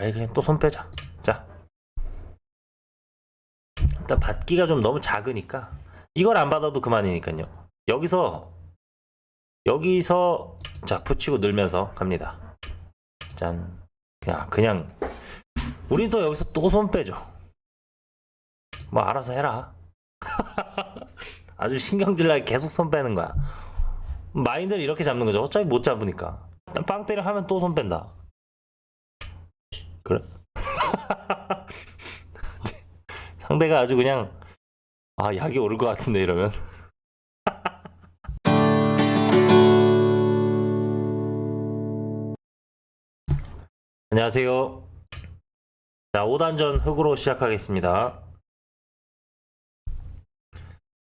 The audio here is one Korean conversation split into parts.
에이 그냥 또 손 빼자. 자. 일단 받기가 좀 너무 작으니까 이걸 안 받아도 그만이니까요. 여기서 여기서 자 붙이고 늘면서 갑니다. 짠. 그냥 그냥. 우린 또 여기서 또 손 빼죠. 뭐 알아서 해라. 아주 신경질나게 계속 손 빼는 거야. 마인드를 이렇게 잡는 거죠. 어차피 못 잡으니까. 빵 때려 하면 또 손 뺀다 그래? 상대가 아주 그냥 아 약이 오를 것 같은데 이러면. 안녕하세요. 자 5단전 흑으로 시작하겠습니다.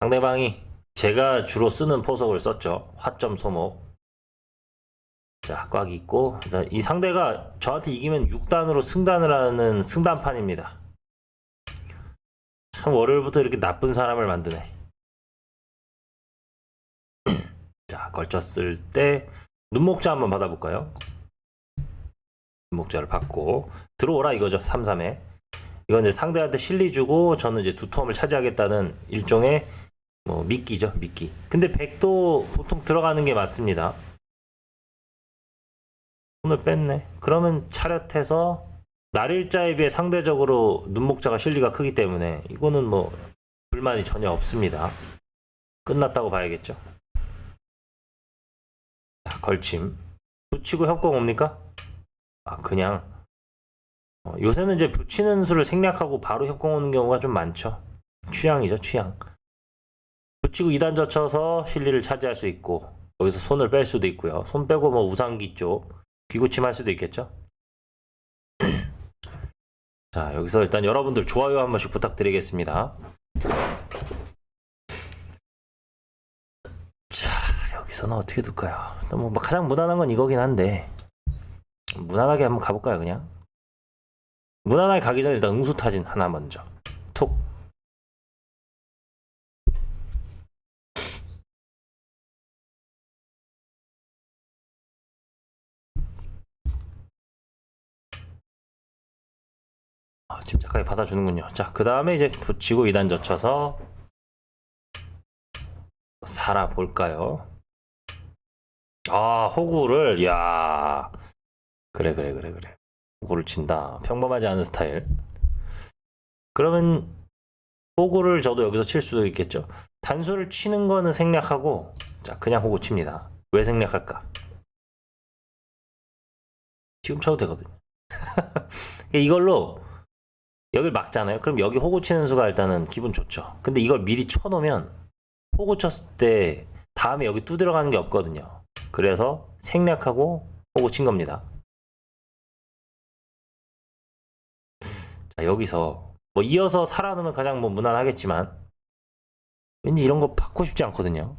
상대방이 제가 주로 쓰는 포석을 썼죠. 화점 소목 자, 꽉 있고. 자, 이 상대가 저한테 이기면 6단으로 승단을 하는 승단판입니다. 참 월요일부터 이렇게 나쁜 사람을 만드네. 자, 걸쳤을 때 눈목자 한번 받아볼까요? 눈목자를 받고 들어오라 이거죠. 3-3에. 이건 이제 상대한테 실리 주고 저는 이제 두 텀을 차지하겠다는 일종의 뭐 미끼죠, 미끼. 근데 100도 보통 들어가는 게 맞습니다. 손을 뺐네. 그러면 차렷해서 날일자에 비해 상대적으로 눈목자가 실리가 크기 때문에 이거는 뭐 불만이 전혀 없습니다. 끝났다고 봐야겠죠. 자, 걸침. 붙이고 협공 옵니까? 아, 그냥. 어, 요새는 이제 붙이는 수를 생략하고 바로 협공 오는 경우가 좀 많죠. 취향이죠, 취향. 붙이고 2단 젖혀서 실리를 차지할 수 있고, 여기서 손을 뺄 수도 있고요. 손 빼고 뭐 우상기 쪽, 귀고침 할 수도 있겠죠? 자, 여기서 일단 여러분들 좋아요 한 번씩 부탁드리겠습니다. 자, 여기서는 어떻게 둘까요? 일단 뭐 가장 무난한 건 이거긴 한데, 무난하게 한번 가볼까요, 그냥? 무난하게 가기 전에 일단 응수타진 하나 먼저. 침착하게 받아주는군요. 자, 그 다음에 이제 붙이고 2단 젖혀서 살아볼까요? 아, 호구를, 야 그래, 그래, 그래, 그래. 호구를 친다. 평범하지 않은 스타일. 그러면 호구를 저도 여기서 칠 수도 있겠죠. 단수를 치는 거는 생략하고, 자, 그냥 호구 칩니다. 왜 생략할까? 지금 쳐도 되거든요. 이걸로 여길 막잖아요. 그럼 여기 호구 치는 수가 일단은 기분 좋죠. 근데 이걸 미리 쳐놓으면 호구 쳤을 때 다음에 여기 두드려 가는 게 없거든요. 그래서 생략하고 호구 친 겁니다. 자, 여기서 뭐 이어서 살아놓으면 가장 뭐 무난하겠지만 왠지 이런 거 받고 싶지 않거든요.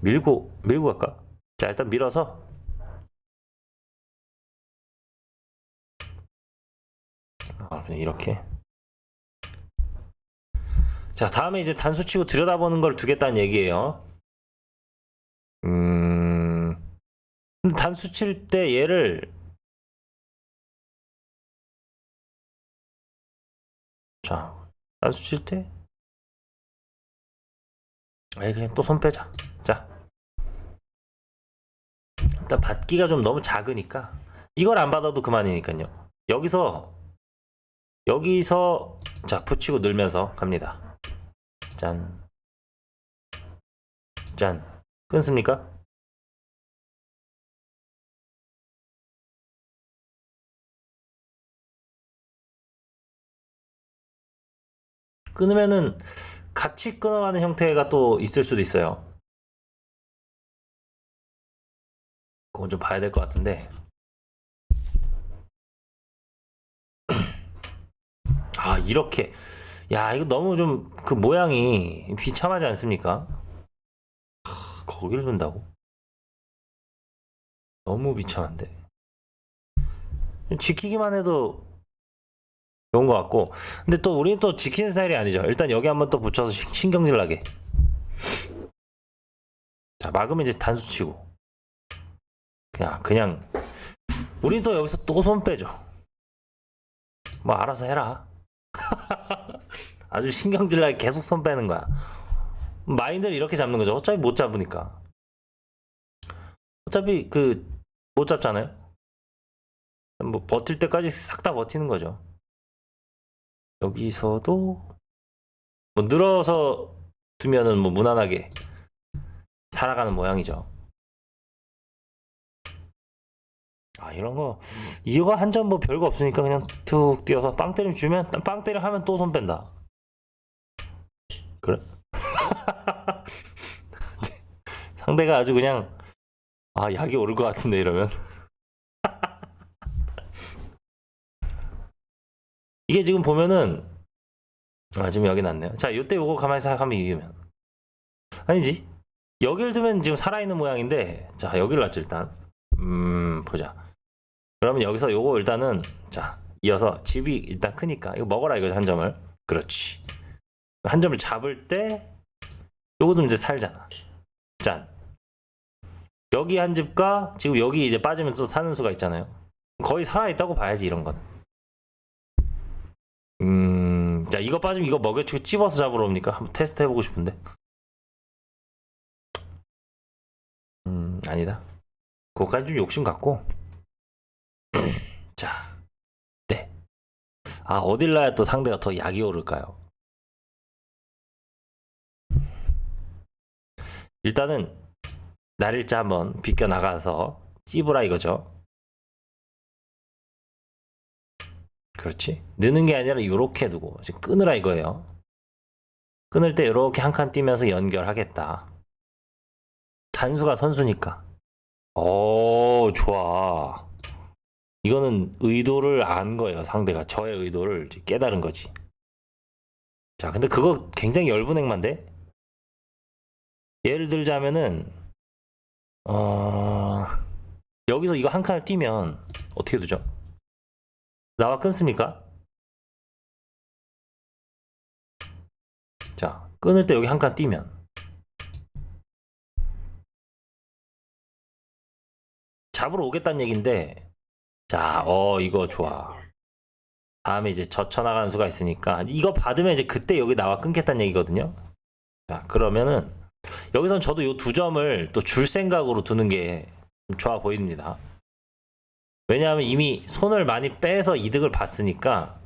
밀고 밀고 갈까? 자, 일단 밀어서 아, 그냥 이렇게. 자, 다음에 이제 단수 치고 들여다보는 걸 두겠다는 얘기예요. 음, 단수 칠 때 얘를 자, 단수 칠 때, 에이, 그냥 또 손 빼자. 자, 일단 받기가 좀 너무 작으니까 이걸 안 받아도 그만이니까요. 여기서 여기서 자 붙이고 늘면서 갑니다. 짠. 짠. 끊습니까? 끊으면은 같이 끊어가는 형태가 또 있을 수도 있어요. 그건 좀 봐야 될 것 같은데. 아 이렇게 야 이거 너무 좀 그 모양이 비참하지 않습니까? 하, 거기를 둔다고? 너무 비참한데 지키기만 해도 좋은 것 같고 근데 또 우리는 또 지키는 스타일이 아니죠 일단 여기 한번 또 붙여서 신- 신경질 나게 자 막으면 이제 단수 치고 그냥 그냥 우린 또 여기서 또 손 빼죠. 뭐 알아서 해라. 아주 신경질나게 계속 손 빼는 거야. 마인드를 이렇게 잡는 거죠. 어차피 못 잡으니까. 어차피 그 못 잡잖아요. 뭐 버틸 때까지 싹 다 버티는 거죠. 여기서도 뭐 늘어서 두면은 뭐 무난하게 살아가는 모양이죠. 아 이런 거 이거 한 점 뭐 별거 없으니까 그냥 툭 뛰어서 빵 때림 주면 빵 때려 하면 또 손 뺀다. 그래? 상대가 아주 그냥 아 약이 오를 것 같은데 이러면 이게 지금 보면은 아 지금 여기 났네요. 자 요때 요거 가만히 생각하면 이기면 아니지 여길 두면 지금 살아있는 모양인데 자 여기를 놨죠 일단 음 보자 그러면 여기서 요거 일단은 자 이어서 집이 일단 크니까 이거 먹어라 이거지 한 점을. 그렇지. 한 점을 잡을 때 요거도 이제 살잖아. 짠. 여기 한 집과 지금 여기 이제 빠지면 또 사는 수가 있잖아요. 거의 살아있다고 봐야지 이런 건. 음, 자 이거 빠지면 이거 먹여치고 찝어서 잡으러 옵니까? 한번 테스트 해보고 싶은데. 음, 아니다. 그거까지 좀 욕심 갖고. 자, 네. 아, 어딜 놔야 또 상대가 더 약이 오를까요? 일단은 날일자 한번 비껴 나가서 찝으라 이거죠. 그렇지. 느는 게 아니라 이렇게 두고 지금 끊으라 이거예요. 끊을 때 이렇게 한 칸 뛰면서 연결하겠다. 단수가 선수니까. 오, 좋아. 이거는 의도를 안 거예요, 상대가. 저의 의도를 깨달은 거지. 자, 근데 그거 굉장히 엷은 액만데? 예를 들자면은, 어, 여기서 이거 한 칸을 띄면 어떻게 두죠? 나와 끊습니까? 자, 끊을 때 여기 한칸 띄면. 잡으러 오겠다는 얘긴데 자, 어 이거 좋아. 다음에 이제 젖혀나가는 수가 있으니까 이거 받으면 이제 그때 여기 나와 끊겠다는 얘기거든요. 자, 그러면은 여기선 저도 요두 점을 또 줄 생각으로 두는 게좀 좋아 보입니다. 왜냐하면 이미 손을 많이 빼서 이득을 봤으니까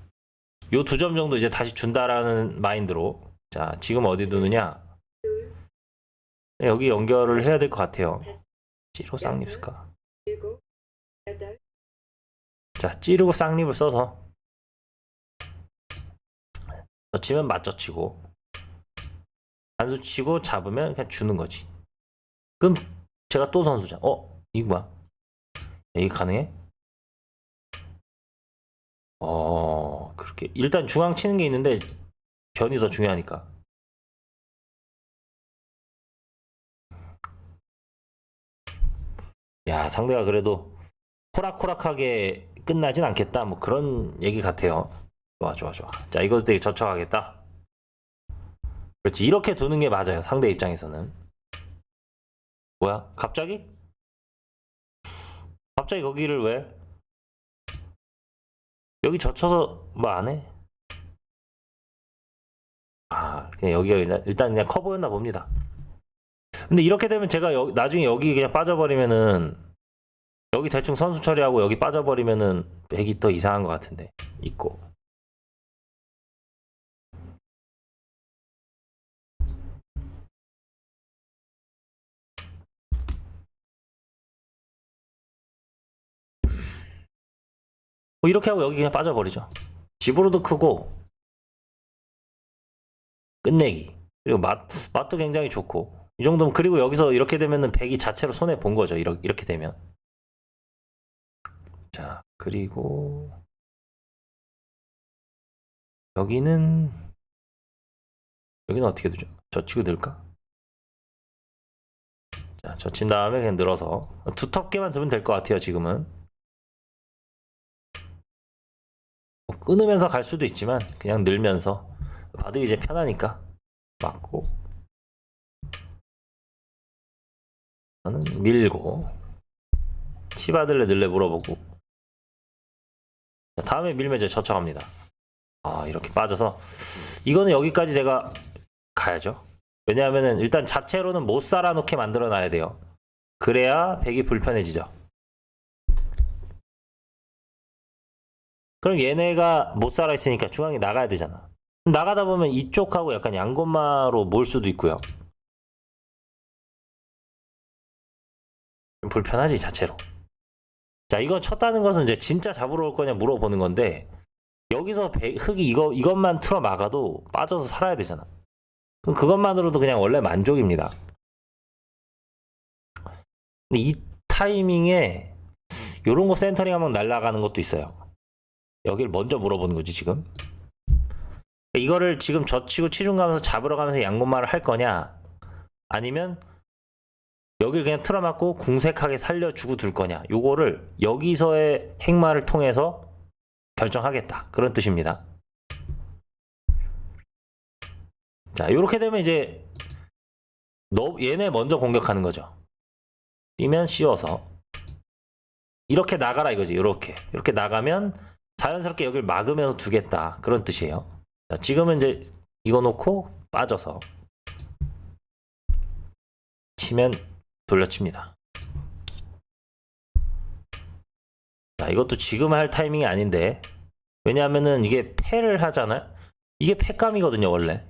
요두점 정도 이제 다시 준다라는 마인드로 자, 지금 어디 두느냐? 여기 연결을 해야 될 것 같아요. 찌로 쌍립수가. 자, 찌르고 쌍립을 써서 젖히면 맞젖히고 단수 치고 잡으면 그냥 주는 거지. 그럼 제가 또 선수자. 어? 이거 뭐야? 이게 가능해? 어, 그렇게 일단 중앙 치는 게 있는데 변이 더 중요하니까. 야, 상대가 그래도 호락호락하게 끝나진 않겠다. 뭐 그런 얘기 같아요. 좋아, 좋아, 좋아. 자, 이것도 되게 젖혀가겠다. 그렇지. 이렇게 두는 게 맞아요. 상대 입장에서는. 뭐야? 갑자기? 갑자기 거기를 왜? 여기 젖혀서 뭐 안 해? 아, 그냥 여기가 일단- 일단 그냥 커 보였나 봅니다. 근데 이렇게 되면 제가 여- 나중에 여기 그냥 빠져버리면은 여기 대충 선수 처리하고 여기 빠져버리면은 백이 더 이상한 것 같은데 있고. 뭐 이렇게 하고 여기 그냥 빠져버리죠. 집으로도 크고 끝내기. 그리고 맛 맛도 굉장히 좋고. 이 정도면 그리고 여기서 이렇게 되면은 백이 자체로 손해 본 거죠. 이렇게, 이렇게 되면. 자, 그리고 여기는 여기는 어떻게 두죠? 젖히고 넣을까? 자, 젖힌 다음에 그냥 늘어서 두텁게만 두면 될 것 같아요, 지금은. 뭐 끊으면서 갈 수도 있지만 그냥 늘면서 봐도 이제 편하니까 맞고 저는 밀고 치받을래 늘래 물어보고 자, 다음에 밀매제 젖혀갑니다. 아 이렇게 빠져서. 이거는 여기까지 제가 가야죠. 왜냐하면은 일단 자체로는 못 살아놓게 만들어 놔야 돼요. 그래야 백이 불편해지죠. 그럼 얘네가 못 살아 있으니까 중앙에 나가야 되잖아. 나가다 보면 이쪽하고 약간 양곤마로 몰 수도 있고요. 좀 불편하지 자체로 자 이건 쳤다는 것은 이제 진짜 잡으러 올 거냐 물어보는 건데 여기서 배- 흙이 이거 이것만 틀어 막아도 빠져서 살아야 되잖아. 그럼 그것만으로도 그냥 원래 만족입니다. 근데 이 타이밍에 요런 거 센터링 하면 날아가는 것도 있어요. 여기를 먼저 물어보는 거지 지금. 이거를 지금 젖히고 치중 가면서 잡으러 가면서 양곤말을 할 거냐? 아니면 여길 그냥 틀어막고 궁색하게 살려주고 둘 거냐. 요거를 여기서의 행마를 통해서 결정하겠다. 그런 뜻입니다. 자 요렇게 되면 이제 너 얘네 먼저 공격하는 거죠. 뛰면 씌워서. 이렇게 나가라 이거지 요렇게. 이렇게 나가면 자연스럽게 여길 막으면서 두겠다. 그런 뜻이에요. 자 지금은 이제 이거 놓고 빠져서 치면 돌려칩니다. 자, 이것도 지금 할 타이밍이 아닌데 왜냐하면은 이게 패를 하잖아요. 이게 패감이거든요 원래.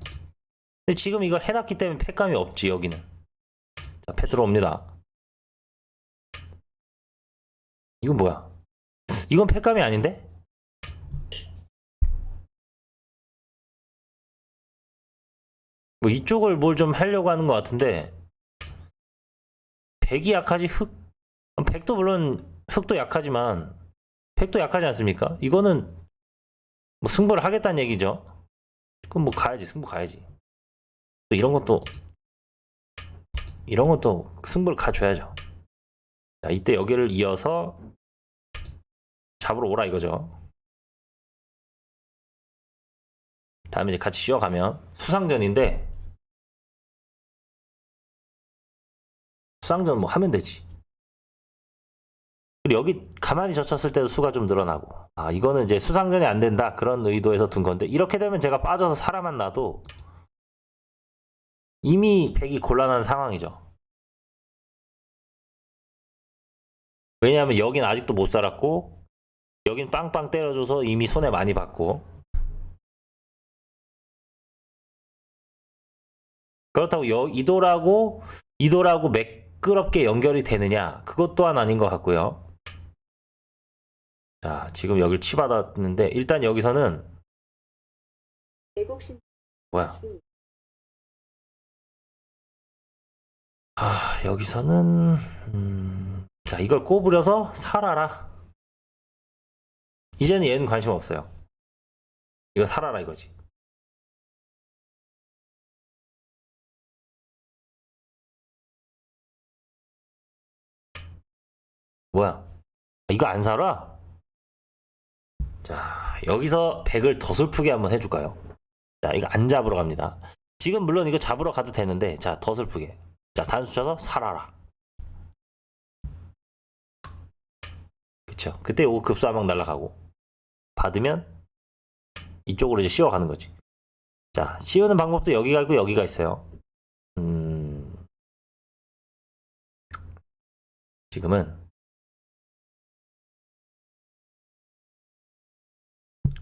근데 지금 이걸 해놨기 때문에 패감이 없지 여기는. 자, 패 들어옵니다. 이건 뭐야? 이건 패감이 아닌데? 뭐 이쪽을 뭘 좀 하려고 하는 것 같은데 백이 약하지 흑 백도 물론 흑도 약하지만 백도 약하지 않습니까? 이거는 뭐 승부를 하겠다는 얘기죠. 그럼 뭐 가야지 승부 가야지. 또 이런 것도 이런 것도 승부를 가줘야죠. 자 이때 여기를 이어서 잡으러 오라 이거죠. 다음에 이제 같이 쉬어가면 수상전인데 수상전 뭐 하면 되지. 그리고 여기 가만히 젖혔을 때도 수가 좀 늘어나고. 아, 이거는 이제 수상전이 안 된다. 그런 의도에서 둔 건데, 이렇게 되면 제가 빠져서 살아만 놔도 이미 백이 곤란한 상황이죠. 왜냐하면 여긴 아직도 못 살았고, 여긴 빵빵 때려줘서 이미 손해 많이 받고, 그렇다고 여, 이돌하고, 이돌하고 매끄럽게 연결이 되느냐? 그것 또한 아닌 것 같고요. 자, 지금 여길 치받았는데, 일단 여기서는, 뭐야? 아, 여기서는, 음, 자, 이걸 꼬부려서 살아라. 이제는 얘는 관심 없어요. 이거 살아라 이거지. 뭐야? 이거 안 살아? 자, 여기서 백을 더 슬프게 한번 해줄까요? 자, 이거 안 잡으러 갑니다. 지금 물론 이거 잡으러 가도 되는데, 자, 더 슬프게. 자, 단수 쳐서 살아라. 그쵸. 그때 오 급수한방 날아가고. 받으면 이쪽으로 이제 씌워가는 거지. 자, 씌우는 방법도 여기가 있고 여기가 있어요. 음. 지금은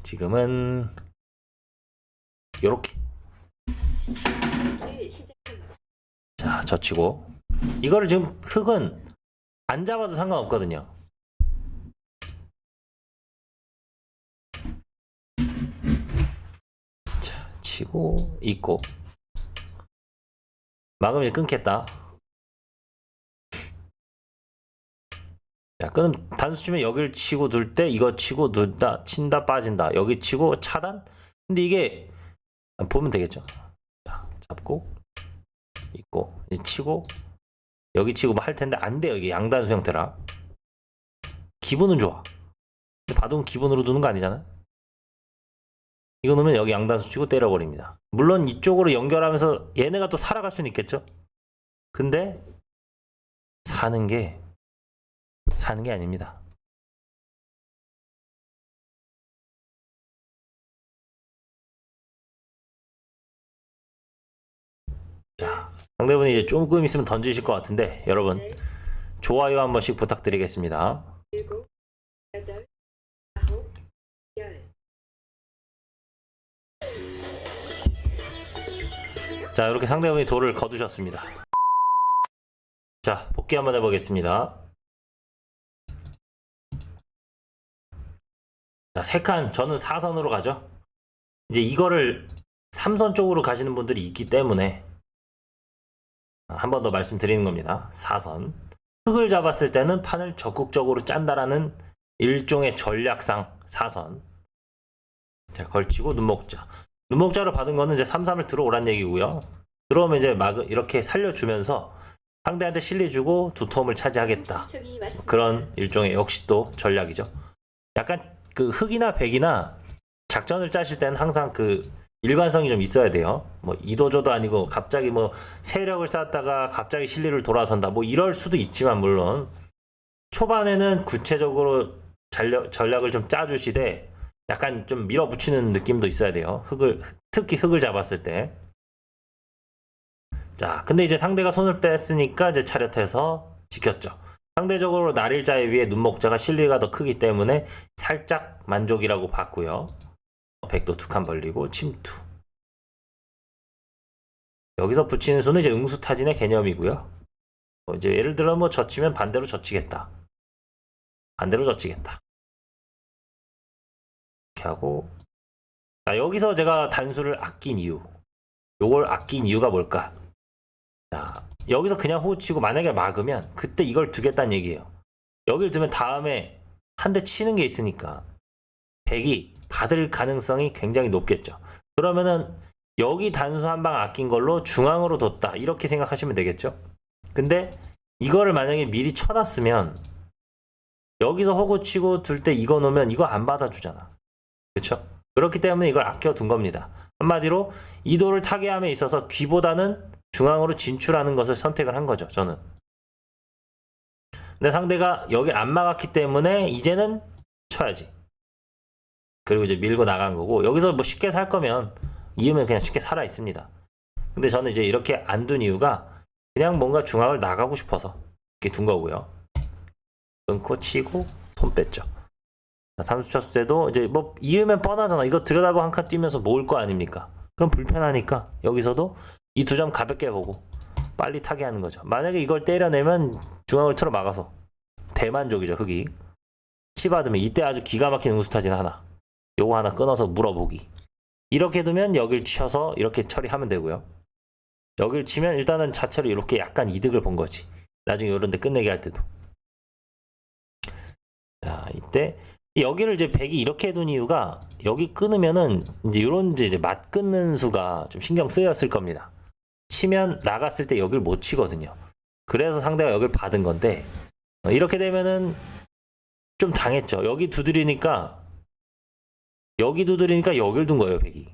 지금은 요렇게. 자, 젖히고. 이거를 지금 흙은 안 잡아도 상관없거든요. 자, 치고, 있고. 이제 끊겠다. 자, 끊음, 단수 치면 여기를 치고 둘 때, 이거 치고 둘다, 친다, 빠진다. 여기 치고 차단? 근데 이게, 보면 되겠죠. 자, 잡고, 있고 치고 여기 치고 뭐 할 텐데 안 돼요 이게 양단수 형태라 기분은 좋아 근데 바둑은 기분으로 두는 거 아니잖아 이거 넣으면 여기 양단수 치고 때려버립니다 물론 이쪽으로 연결하면서 얘네가 또 살아갈 수는 있겠죠 근데 사는 게 사는 게 아닙니다. 자, 상대분이 이제 조금 있으면 던지실 것 같은데 여러분 네, 좋아요 한 번씩 부탁드리겠습니다. 자, 이렇게 상대분이 돌을 거두셨습니다. 자, 복귀 한번 해보겠습니다. 자, 세 칸, 저는 4선으로 가죠. 이제 이거를 3선 쪽으로 가시는 분들이 있기 때문에 한 번 더 말씀드리는 겁니다. 4선. 흙을 잡았을 때는 판을 적극적으로 짠다라는 일종의 전략상 4선. 자, 걸치고 눈목자. 눈목자로 받은 거는 이제 3-3을 들어오란 얘기고요. 들어오면 이제 막 이렇게 살려주면서 상대한테 실리 주고 두툼을 차지하겠다. 신청이 왔습니다. 그런 일종의 역시 또 전략이죠. 약간 그 흑이나 백이나 작전을 짜실 때는 항상 그 일관성이 좀 있어야 돼요. 뭐 이도저도 아니고 갑자기 뭐 세력을 쌓았다가 갑자기 실리를 돌아선다. 뭐 이럴 수도 있지만 물론 초반에는 구체적으로 전략, 전략을 좀 짜주시되 약간 좀 밀어붙이는 느낌도 있어야 돼요. 흙을 특히 흙을 잡았을 때. 자, 근데 이제 상대가 손을 뺐으니까 이제 차렷해서 지켰죠. 상대적으로 날일자에 비해 눈목자가 실리가 더 크기 때문에 살짝 만족이라고 봤고요. 백도 두 칸 벌리고 침투. 여기서 붙이는 수는 이제 응수타진의 개념이고요. 뭐 이제 예를 들어 뭐 젖히면 반대로 젖히겠다. 반대로 젖히겠다. 이렇게 하고 자, 여기서 제가 단수를 아낀 이유. 요걸 아낀 이유가 뭘까? 자, 여기서 그냥 호흡 치고 만약에 막으면 그때 이걸 두겠다는 얘기예요. 여길 두면 다음에 한 대 치는 게 있으니까 백이 받을 가능성이 굉장히 높겠죠. 그러면은 여기 단수 한 방 아낀 걸로 중앙으로 뒀다 이렇게 생각하시면 되겠죠. 근데 이거를 만약에 미리 쳐놨으면 여기서 호구 치고 둘 때 이거 놓으면 이거 안 받아주잖아. 그렇죠? 그렇기 때문에 이걸 아껴둔 겁니다. 한마디로 이도를 타개함에 있어서 귀보다는 중앙으로 진출하는 것을 선택을 한 거죠. 저는. 근데 상대가 여기 안 막았기 때문에 이제는 쳐야지. 그리고 이제 밀고 나간 거고 여기서 뭐 쉽게 살 거면 이으면 그냥 쉽게 살아 있습니다. 근데 저는 이제 이렇게 안 둔 이유가 그냥 뭔가 중앙을 나가고 싶어서 이렇게 둔 거고요. 끊고 치고 손 뺐죠. 자, 단수 쳤을 때도 이제 뭐 이으면 뻔하잖아. 이거 들여다보고 한 칸 뛰면서 모을 거 아닙니까? 그럼 불편하니까 여기서도 이 두 점 가볍게 보고 빨리 타게 하는 거죠. 만약에 이걸 때려내면 중앙을 틀어 막아서 대만족이죠 흙이. 치 받으면 이때 아주 기가 막힌 응수타진 하나. 요거 하나 끊어서 물어보기. 이렇게 두면 여길 치어서 이렇게 처리하면 되고요. 여길 치면 일단은 자체로 이렇게 약간 이득을 본 거지. 나중에 이런 데 끝내게 할 때도. 자, 이때 여기를 이제 백이 이렇게 둔 이유가 여기 끊으면은 이제 이런 이제 맛 끊는 수가 좀 신경 쓰였을 겁니다. 치면 나갔을 때 여길 못 치거든요. 그래서 상대가 여길 받은 건데 어, 이렇게 되면은 좀 당했죠. 여기 두드리니까 여기 두드리니까 여길 둔 거예요, 백이.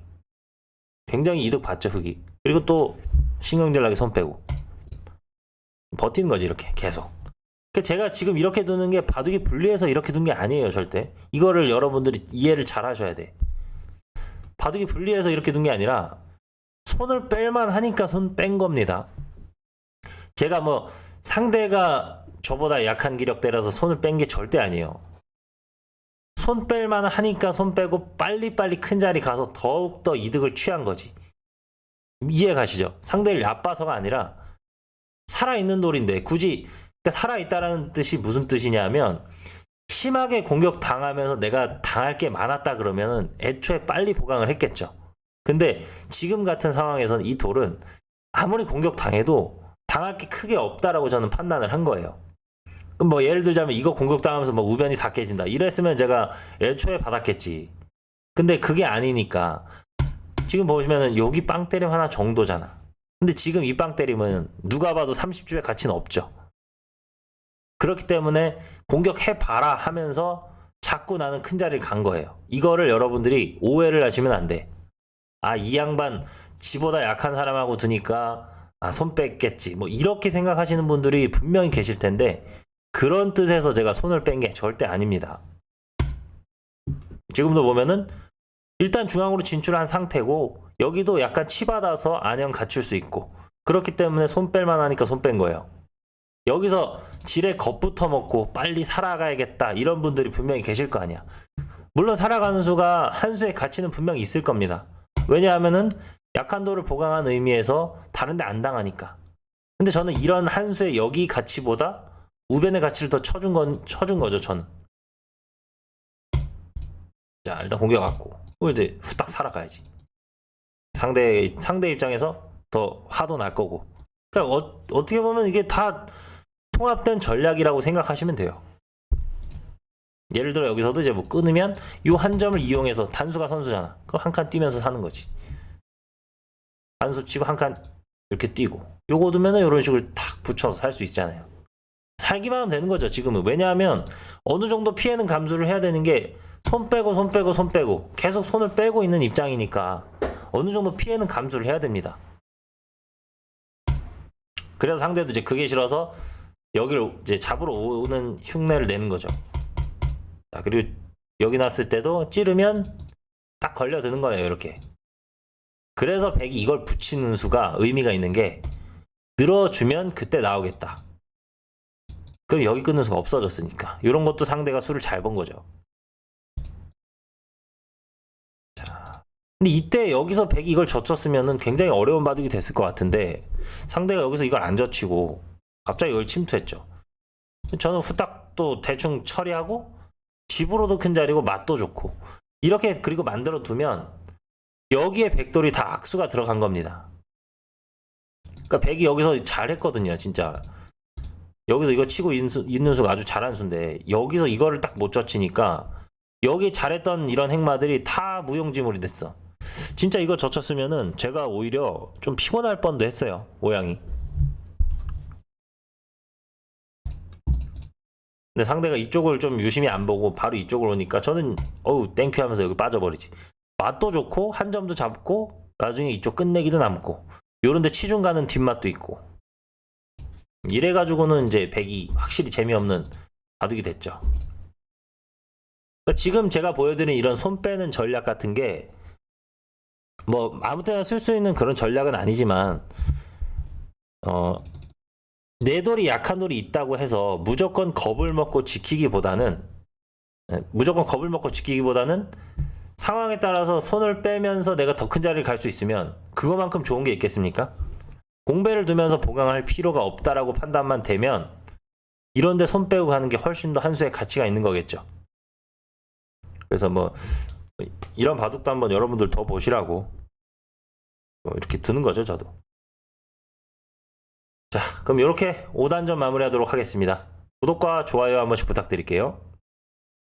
굉장히 이득 봤죠, 흑이. 그리고 또 신경질나게 손 빼고 버티는 거지 이렇게 계속. 그 제가 지금 이렇게 두는 게 바둑이 분리해서 이렇게 둔 게 아니에요, 절대. 이거를 여러분들이 이해를 잘 하셔야 돼. 바둑이 분리해서 이렇게 둔 게 아니라 손을 뺄만 하니까 손 뺀 겁니다. 제가 뭐 상대가 저보다 약한 기력대라서 손을 뺀 게 절대 아니에요. 손 뺄만 하니까 손 빼고 빨리빨리 큰 자리 가서 더욱더 이득을 취한 거지. 이해 가시죠? 상대를 얕봐서가 아니라 살아있는 돌인데 굳이 그러니까 살아있다라는 뜻이 무슨 뜻이냐면 심하게 공격 당하면서 내가 당할 게 많았다 그러면은 애초에 빨리 보강을 했겠죠. 근데 지금 같은 상황에서는 이 돌은 아무리 공격 당해도 당할 게 크게 없다라고 저는 판단을 한 거예요. 그럼 뭐 예를 들자면 이거 공격 당하면서 뭐 우변이 다 깨진다. 이랬으면 제가 애초에 받았겠지. 근데 그게 아니니까 지금 보시면은 여기 빵 때림 하나 정도잖아. 근데 지금 이 빵 때림은 누가 봐도 30주의 가치는 없죠. 그렇기 때문에 공격해 봐라 하면서 자꾸 나는 큰 자리를 간 거예요. 이거를 여러분들이 오해를 하시면 안 돼. 아, 이 양반 지보다 약한 사람하고 두니까 아, 손 뺐겠지. 뭐 이렇게 생각하시는 분들이 분명히 계실 텐데 그런 뜻에서 제가 손을 뺀 게 절대 아닙니다. 지금도 보면은 일단 중앙으로 진출한 상태고 여기도 약간 치받아서 안형 갖출 수 있고 그렇기 때문에 손 뺄만 하니까 손 뺀 거예요. 여기서 지레 겁부터 먹고 빨리 살아가야겠다 이런 분들이 분명히 계실 거 아니야. 물론 살아가는 수가 한 수의 가치는 분명히 있을 겁니다. 왜냐하면은 약한 도를 보강한 의미에서 다른데 안 당하니까. 근데 저는 이런 한 수의 여기 가치보다 우변의 가치를 더 쳐준 건 쳐준 거죠 저는. 자 일단 공격 갖고 이제 후딱 살아가야지. 상대 상대 입장에서 더 화도 날 거고. 그러니까 어, 어떻게 보면 이게 다 통합된 전략이라고 생각하시면 돼요. 예를 들어 여기서도 이제 뭐 끊으면 이 한 점을 이용해서 단수가 선수잖아. 그럼 한 칸 뛰면서 사는 거지. 단수 치고 한 칸 이렇게 뛰고 요거 두면은 이런 식으로 탁 붙여서 살 수 있잖아요. 살기만 하면 되는 거죠 지금은 왜냐하면 어느 정도 피해는 감수를 해야 되는 게 손 빼고 손 빼고 손 빼고 계속 손을 빼고 있는 입장이니까 어느 정도 피해는 감수를 해야 됩니다. 그래서 상대도 이제 그게 싫어서 여기를 이제 잡으러 오는 흉내를 내는 거죠. 자, 그리고 여기 났을 때도 찌르면 딱 걸려드는 거예요, 이렇게. 그래서 백이 이걸 붙이는 수가 의미가 있는 게 늘어주면 그때 나오겠다. 그럼 여기 끊는 수가 없어졌으니까. 이런 것도 상대가 수를 잘 본 거죠. 자. 근데 이때 여기서 백이 이걸 젖혔으면은 굉장히 어려운 바둑이 됐을 것 같은데 상대가 여기서 이걸 안 젖히고 갑자기 이걸 침투했죠. 저는 후딱 또 대충 처리하고 집으로도 큰 자리고 맛도 좋고 이렇게 그리고 만들어 두면 여기에 백돌이 다 악수가 들어간 겁니다. 그러니까 백이 여기서 잘했거든요, 진짜. 여기서 이거 치고 있는, 수, 있는 수가 아주 잘한 수인데 여기서 이거를 딱 못 젖히니까 여기 잘했던 이런 행마들이 다 무용지물이 됐어. 진짜 이거 젖혔으면은 제가 오히려 좀 피곤할 뻔도 했어요, 모양이. 근데 상대가 이쪽을 좀 유심히 안 보고 바로 이쪽으로 오니까 저는 어우 땡큐 하면서 여기 빠져버리지. 맛도 좋고 한 점도 잡고 나중에 이쪽 끝내기도 남고 요런데 치중 가는 뒷맛도 있고 이래 가지고는 이제 백이 확실히 재미없는 바둑이 됐죠. 그러니까 지금 제가 보여드린 이런 손 빼는 전략 같은 게 뭐 아무 때나 쓸 수 있는 그런 전략은 아니지만 어 내 돌이 약한 돌이 있다고 해서 무조건 겁을 먹고 지키기보다는 예, 무조건 겁을 먹고 지키기보다는 상황에 따라서 손을 빼면서 내가 더 큰 자리를 갈 수 있으면 그거만큼 좋은 게 있겠습니까? 공배를 두면서 보강할 필요가 없다라고 판단만 되면 이런데 손 빼고 가는 게 훨씬 더 한 수의 가치가 있는 거겠죠. 그래서 뭐 이런 바둑도 한번 여러분들 더 보시라고 뭐 이렇게 두는 거죠, 저도. 자, 그럼 이렇게 5단전 마무리하도록 하겠습니다. 구독과 좋아요 한 번씩 부탁드릴게요.